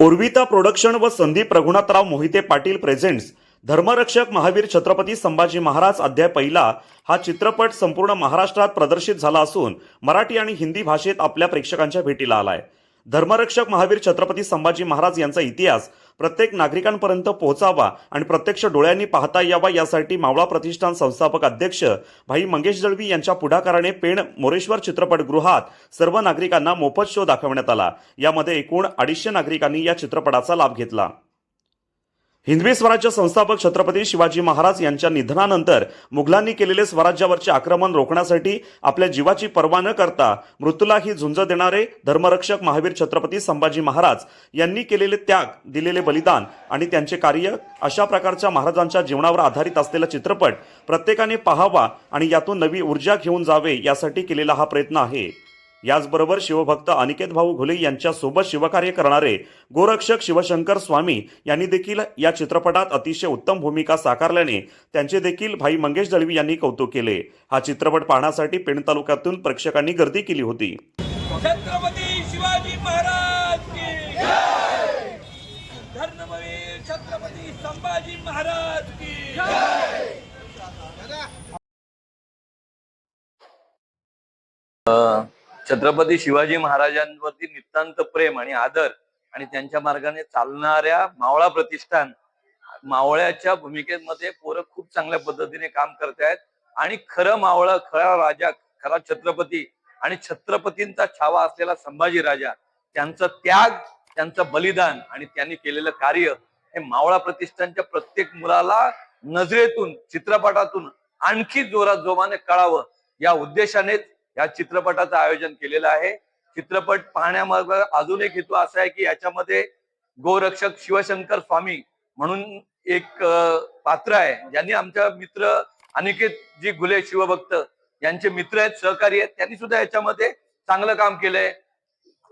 उर्विता production व Sandeep Raghunathrao Mohite Patil presents Dharmarakshak Mahavir Chhatrapati Sambhaji Maharaj अध्याय पहिला हा चित्रपट संपूर्ण महाराष्ट्रात प्रदर्शित झाला असून मराठी आणि हिंदी भाषेत आपल्या प्रेक्षकांच्या भेटीला आलाय. धर्मरक्षक महावीर छत्रपती संभाजी महाराज यांचा इतिहास प्रत्येक नागरिकांपर्यंत पोहोचावा आणि प्रत्यक्ष डोळ्यांनी पाहता यावा यासाठी मावळा प्रतिष्ठान संस्थापक अध्यक्ष भाई मंगेश दळवी यांच्या पुढाकाराने पेण मोरेश्वर चित्रपटगृहात सर्व नागरिकांना मोफत शो दाखवण्यात आला. यामध्ये एकूण अडीचशे नागरिकांनी या चित्रपटाचा लाभ घेतला. हिंदवी स्वराज्य संस्थापक छत्रपती शिवाजी महाराज यांच्या निधनानंतर मुघलांनी केलेले स्वराज्यावरचे आक्रमण रोखण्यासाठी आपल्या जीवाची पर्वा न करता मृत्यूला ही झुंज देणारे धर्मरक्षक महावीर छत्रपती संभाजी महाराज यांनी केलेले त्याग दिलेले बलिदान आणि त्यांचे कार्य अशा प्रकारच्या महाराजांच्या जीवनावर आधारित असलेला चित्रपट प्रत्येकाने पाहावा आणि यातून नवी ऊर्जा घेऊन जावे यासाठी केलेला हा प्रयत्न आहे. याचबरोबर शिवभक्त अनिकेत भाऊ घुले यांच्यासोबत शिवकार्य करणारे गोरक्षक शिवशंकर स्वामी यांनी देखील या चित्रपटात अतिशय उत्तम भूमिका साकारल्याने त्यांचे देखील भाई मंगेश दळवी यांनी कौतुक केले. हा चित्रपट पाहण्यासाठी पेण तालुक्यातून प्रेक्षकांनी गर्दी केली होती. छत्रपती शिवाजी महाराज की धर्मवीर छत्रपती संभाजी महाराज की छत्रपती शिवाजी महाराजांवरती नितांत प्रेम आणि आदर आणि त्यांच्या मार्गाने चालणाऱ्या मावळा प्रतिष्ठान मावळ्याच्या भूमिकेमध्ये पोरं खूप चांगल्या पद्धतीने काम करतायत आणि खरं मावळा खरा राजा खरा छत्रपती आणि छत्रपतींचा छावा असलेला संभाजी राजा त्यांचं त्याग त्यांचं बलिदान आणि त्यांनी केलेलं कार्य हे मावळा प्रतिष्ठानच्या प्रत्येक मुलाला नजरेतून चित्रपटातून आणखी जोरात जोमाने कळावं या उद्देशानेच या चित्रपटाचं आयोजन केलेलं आहे. चित्रपट पाहण्यामागे अजून एक हेतू असा आहे की याच्यामध्ये गोरक्षक शिवशंकर स्वामी म्हणून एक पात्र आहे. ज्यांनी आमच्या मित्र अनिकेत जी घुले शिवभक्त यांचे मित्र आहेत सहकारी आहेत त्यांनी सुद्धा याच्यामध्ये चांगलं काम केलंय.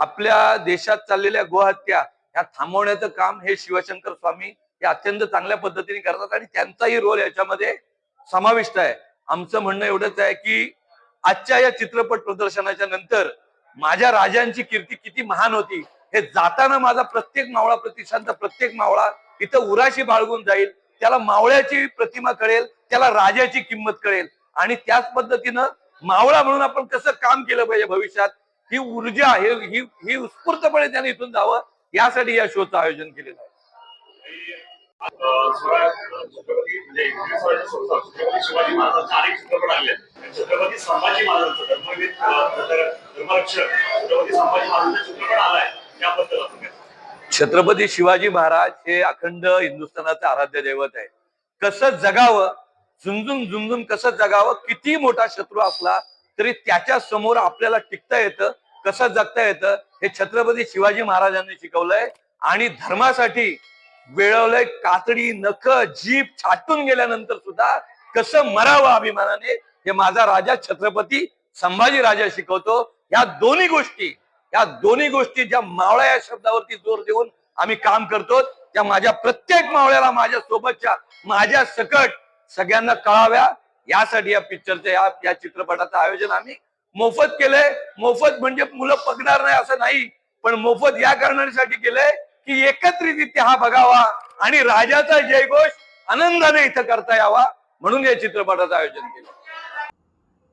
आपल्या देशात चाललेल्या गोहत्या ह्या थांबवण्याचं काम हे शिवशंकर स्वामी हे अत्यंत चांगल्या पद्धतीने करतात आणि त्यांचाही रोल याच्यामध्ये समाविष्ट आहे. आमचं म्हणणं एवढंच आहे की आजच्या या चित्रपट प्रदर्शनाच्या नंतर माझ्या राजांची कीर्ती किती महान होती हे जाताना माझा प्रत्येक मावळा प्रतिष्ठानचा प्रत्येक मावळा इथं उराशी बाळगून जाईल त्याला मावळ्याची प्रतिमा कळेल त्याला राजाची किंमत कळेल आणि त्याच पद्धतीनं मावळा म्हणून आपण कसं काम केलं पाहिजे भविष्यात ही ऊर्जा हे ही ही उत्स्फूर्तपणे त्याने इथून जावं यासाठी या शोचं आयोजन केलेलं आहे शिवाजी महाराज अनेक चित्रपट आले आहेत. छत्रपती संभाजी महाराजांचं धर्मवीर धर्मरक्षक छत्रपती संभाजी महाराजांचा चित्रपट आलाय. छत्रपती शिवाजी महाराज हे अखंड हिंदुस्थानाचं आराध्य दैवत आहे कसं जगावं झुंजून झुंजून कसं जगावं किती मोठा शत्रू असला तरी त्याच्यासमोर आपल्याला टिकता येतं कसं जगता येतं हे छत्रपती शिवाजी महाराजांनी शिकवलंय. आणि धर्मासाठी वेळवलंय कातडी नख जीप छाटून गेल्यानंतर सुद्धा कसं मरावं अभिमानाने हे माझा राजा छत्रपती संभाजी राजा शिकवतो. या दोन्ही गोष्टी या दोन्ही गोष्टी ज्या मावळ्या या शब्दावरती जोर देऊन आम्ही काम करतो त्या माझ्या प्रत्येक मावळ्याला माझ्या सोबतच्या माझ्या सकट सगळ्यांना कळाव्या. यासाठी या पिक्चरच्या या या चित्रपटाचं आयोजन आम्ही मोफत केलंय. मोफत म्हणजे मुलं पगणार नाही असं नाही पण मोफत या कारणासाठी केलंय की एकत्रित हा बघावा आणि राजाचा जयघोष आनंदाने इथं करता यावा म्हणून या चित्रपटाचं आयोजन केलं.